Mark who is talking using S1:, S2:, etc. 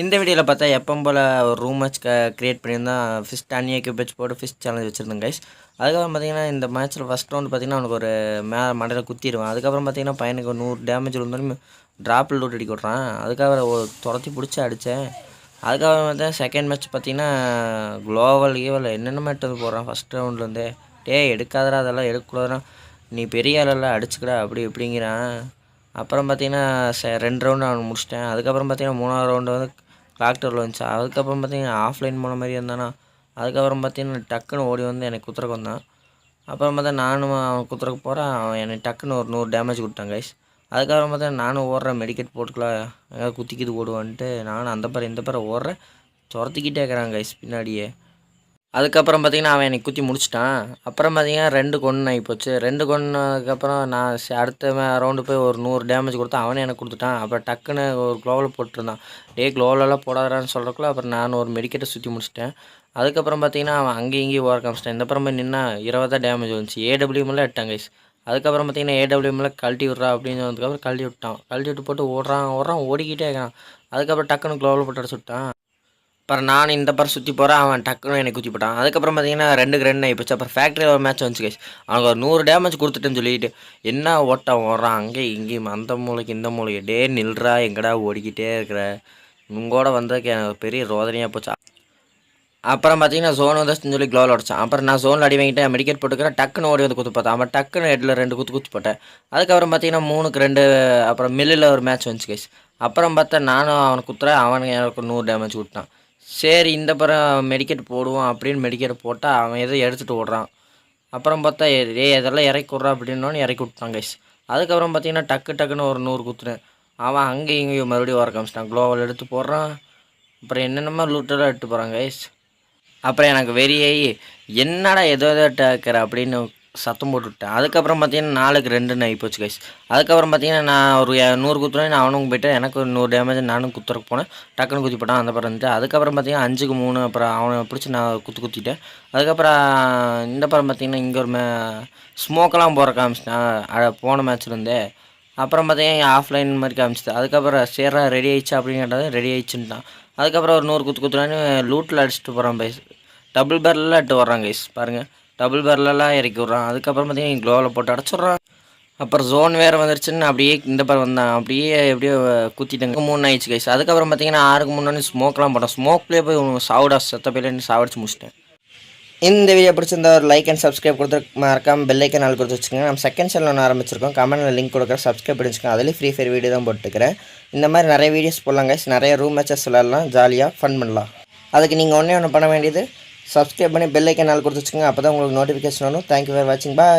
S1: இந்த வீடியோவில் பார்த்தா எப்பவும் போல் ஒரு ரூம் மேட்ச் க க்ரியேட் பண்ணியிருந்தான் ஃபிஷ் தண்ணி வச்சு போட்டு ஃபிஷ் சேலஞ்ச் வச்சுருந்தேன் கைஸ் அதுக்கப்புறம் பார்த்தீங்கன்னா இந்த மேட்ச்சில் ஃபஸ்ட் ரவுண்ட் பார்த்தீங்கன்னா அவனுக்கு ஒரு மே மடையில் குத்திடுவான். அதுக்கப்புறம் பார்த்தீங்கன்னா பையனுக்கு ஒரு நூறு டேமேஜ் இருந்தாலும் ட்ராப்பில் லூட் அடிக்க விட்றான் அதுக்காக ஒரு துரத்தி பிடிச்சி அடித்தேன். அதுக்கப்புறம் பார்த்தா செகண்ட் மேட்ச் பார்த்தீங்கன்னா குளோவல் ஈவல் என்னென்ன மேட் வந்து போடுறான் ஃபஸ்ட் ரவுண்ட்லேருந்தே டேய் எடுக்காதடா அதெல்லாம் எடுக்கக்கூடாதுடா. நீ பெரிய ஆளெல்லாம் அடிச்சுக்கடா அப்படி இப்படிங்கிறான். அப்புறம் பார்த்தீங்கன்னா ச ரெண்டு ரவுண்டு அவன் முடிச்சிட்டேன். அதுக்கப்புறம் பார்த்தீங்கன்னா மூணாவது ரவுண்டு வந்து டாக்டரில் வந்துச்சு. அதுக்கப்புறம் பார்த்தீங்கன்னா ஆஃப்லைன் போன மாதிரி இருந்தானா அதுக்கப்புறம் பார்த்தீங்கன்னா டக்குன்னு ஓடி வந்து எனக்கு குத்துறக்கு வந்தான். அப்புறம் பார்த்தா நானும் அவன் குத்துறக்கு போகிறேன் அவன் எனக்கு டக்குன்னு ஒரு நூறு டேமேஜ் கொடுத்தான் கைஸ் அதுக்கப்புறம் பார்த்தா நானும் ஓடுறேன். மெடிக்கெட் போட்டுக்கலாம் எங்கேயாவது குத்திக்கிது ஓடுவான்ட்டு நானும் அந்த பேர் இந்த பாரு ஓடுறேன். துரத்திக்கிட்டே இருக்கிறான் கைஸ் பின்னாடியே. அதுக்கப்புறம் பார்த்தீங்கன்னா அவன் எனக்கு குத்தி முடிச்சிட்டான். அப்புறம் பார்த்தீங்கன்னா ரெண்டு கொன்று ஆகி போச்சு. ரெண்டு கொன்னதுக்கப்புறம் நான் அடுத்த ரவுண்டு போய் ஒரு நூறு டேமேஜ் கொடுத்தா அவனே எனக்கு கொடுத்துட்டான். அப்புறம் டக்குன்னு ஒரு க்ளோவில் போட்டிருந்தான். டே க்ளோவிலலாம் போடாதான்னு சொல்கிறக்குள்ள அப்புறம் நான் ஒரு மெடிக்கெட்டை சுற்றி முடிச்சிட்டேன். அதுக்கப்புறம் பார்த்தீங்கன்னா அவன் அங்கேயும் இங்கேயும் ஓர காமிச்சிட்டான் இந்த அப்புறம் போய் நின்னா இருபதா டேமேஜ் வந்துச்சு. ஏடபிள்யூமெல்லாம் எட்டான் கைஸ் அதுக்கப்புறம் பார்த்தீங்கன்னா ஏடபிள்யூமெல்லாம் கழட்டி விட்றா அப்படின்னு சொன்னதுக்கப்புறம் கழட்டி விட்டான். கழட்டி விட்டு போட்டு ஓடுறான் ஓடுறான் ஓடிக்கிட்டே இருக்கான் அதுக்கப்புறம் டக்குன்னு க்ளோவில் போட்டு அடிச்சு விட்டான். அப்புறம் நான் இந்த பர் சுற்றி போகிறேன் அவன் டக்குன்னு எனக்கு குத்தி போட்டான். அதுக்கப்புறம் பார்த்தீங்கன்னா ரெண்டுக்கு ரெண்டு ஆகிப்போச்சு அப்புறம் ஃபேக்ட்ரியில் ஒரு மேட்ச் வந்துச்சு கேஸ் அவனுக்கு ஒரு நூறு டேமேஜ் கொடுத்துட்டேன்னு சொல்லிட்டு என்ன ஓட்டம் ஓடுறான்? அங்கே இங்கேயும் அந்த மூளைக்கு இந்த மூளைக்கு டே நில்றா எங்கடா ஓடிக்கிட்டே இருக்கிற? உங்களோட வந்ததுக்கு எனக்கு பெரிய ரோதனையாக போச்சு. அப்புறம் பார்த்தீங்கன்னா ஜோன் வந்துச்சுன்னு சொல்லி க்ளோவில் உடச்சான். அப்புறம் நான் ஜோனில் அடி வாங்கிட்டு மெடிக்கேட் போட்டுக்கிறேன் டக்குன்னு ஓடி வந்து குத்து பார்த்தேன் அவன் டக்குன்னு ஹெட்டில் ரெண்டு குத்து குத்து போட்டேன். அதுக்கப்புறம் பார்த்தீங்கன்னா மூணுக்கு ரெண்டு அப்புறம் மில்லில் ஒரு மேட்ச் வந்துச்சு கேஸ் அப்புறம் பார்த்தா நானும் அவனை குத்துறேன் அவனுக்கு எனக்கு நூறு டேமேஜ் கொடுத்தான். சரி இந்த பிறம் மெடிக்கெட் போடுவோம் அப்படின்னு மெடிக்கெட் போட்டால் அவன் எதை எடுத்துகிட்டு ஓடுறான். அப்புறம் பார்த்தா ஏ இதெல்லாம் இறக்கி விட்றா அப்படின்னோன்னு இறக்கி விட்டான் கைஸ் அதுக்கப்புறம் பார்த்தீங்கன்னா டக்கு டக்குன்னு ஒரு நூறு குத்துனேன். அவன் அங்கேயும் இங்கேயும் மறுபடியும் வர காமிச்சிட்டான். குளோவல் எடுத்து போடுறான். அப்புறம் என்னென்னமோ லூட்டெல்லாம் எடுத்து போகிறான் கைஸ் அப்புறம் எனக்கு வெறியாகி என்னடா ஏதோ ஏதோ டேக்கிற அப்படின்னு சத்தம் போட்டு விட்டேன் அதுக்கப்புறம் பார்த்தீங்கன்னா நாலுக்கு ரெண்டுன்னு ஆகிப்போச்சு கைஸ் அதுக்கப்புறம் பார்த்தீங்கன்னா நான் ஒரு நூறு குத்துறேன் நான் அவனுக்கு போயிட்டு எனக்கு ஒரு நூறு டேமேஜ் நானும் குத்துறக்கு போனேன். டக்குன்னு குத்தி போட்டான் அந்த படம் இருந்துட்டு அதுக்கப்புறம் பார்த்தீங்கன்னா அஞ்சுக்கு மூணு அப்புறம் அவனை பிடிச்சி நான் குத்து குத்திட்டேன். அதுக்கப்புறம் இந்த படம் பார்த்தீங்கன்னா இங்கே ஒரு மே ஸ்மோக்கெல்லாம் போகிற காமிச்சிட்டேன். போன மேட்ச்லேருந்தே அப்புறம் பார்த்தீங்கன்னா ஆஃப்லைன் மாதிரி காமிச்சிது அதுக்கப்புறம் சேரா ரெடி ஆயிடுச்சு அப்படின்னு கேட்டது ரெடி ஆயிடுச்சுன்ட்டான். அதுக்கப்புறம் ஒரு நூறு குத்து குத்துறான்னு லூட்டில் அடிச்சுட்டு போகிறான் பைஸ் டபுள் பேரலாம் அட்டு வர்றான் கைஸ் பாருங்கள் டபுள் பேரலாம் இறக்கி விட்றான். அதுக்கப்புறம் பார்த்தீங்கன்னா க்ளோவில் போட்டு அடைச்சிட்றான். அப்புறம் ஜோன் வேறு வந்துருச்சுன்னு அப்படியே இந்த பக்கம் வந்தான். அப்படியே எப்படியோ குத்திட்டாங்க மூணு ஆயிடுச்சு கைஸ் அதுக்கப்புறம் பார்த்தீங்கன்னா ஆறுக்கு முன்னாடி ஸ்மோக்லாம் போட்டேன். ஸ்மோக்லேயே போய் சாவிடா செத்த பேர்லேருந்து சாவடிச்சு முடிச்சிட்டேன். இந்த வீடியோ பிடிச்சிருந்தா ஒரு லைக் அண்ட் சப்ஸ்கிரைப் கொடுத்து மறக்காம பெல்லைக்கன் நாள் கொடுத்து வச்சுக்கோங்க. நம்ம செகண்ட் சேனல் ஒன்று ஆரம்பிச்சிருக்கோம். கமெண்ட்டில் லிங்க் கொடுக்குற சப்ஸ்கிரைப் பண்ணி அதுலேயும் ஃப்ரீ ஃபயர் வீடியோ தான் போட்டுக்கிறேன். இந்த மாதிரி நிறைய வீடியோஸ் போடலாம் கைஸ் நிறைய ரூம் மேட்சஸ் விளாட்லாம் ஜாலியாக ஃபன் பண்ணலாம். அதுக்கு நீங்கள் ஒன்றே ஒன்று பண்ண வேண்டியது சப்ஸ்கிரைப் பண்ணி பெல் ஐக்கன் நாள் கொடுத்து வச்சுக்கோங்க. அப்போ தான் உங்களுக்கு நோட்டிஃபிகேஷன் வரும். தேங்க்யூ ஃபார் வாட்சிங் பாய்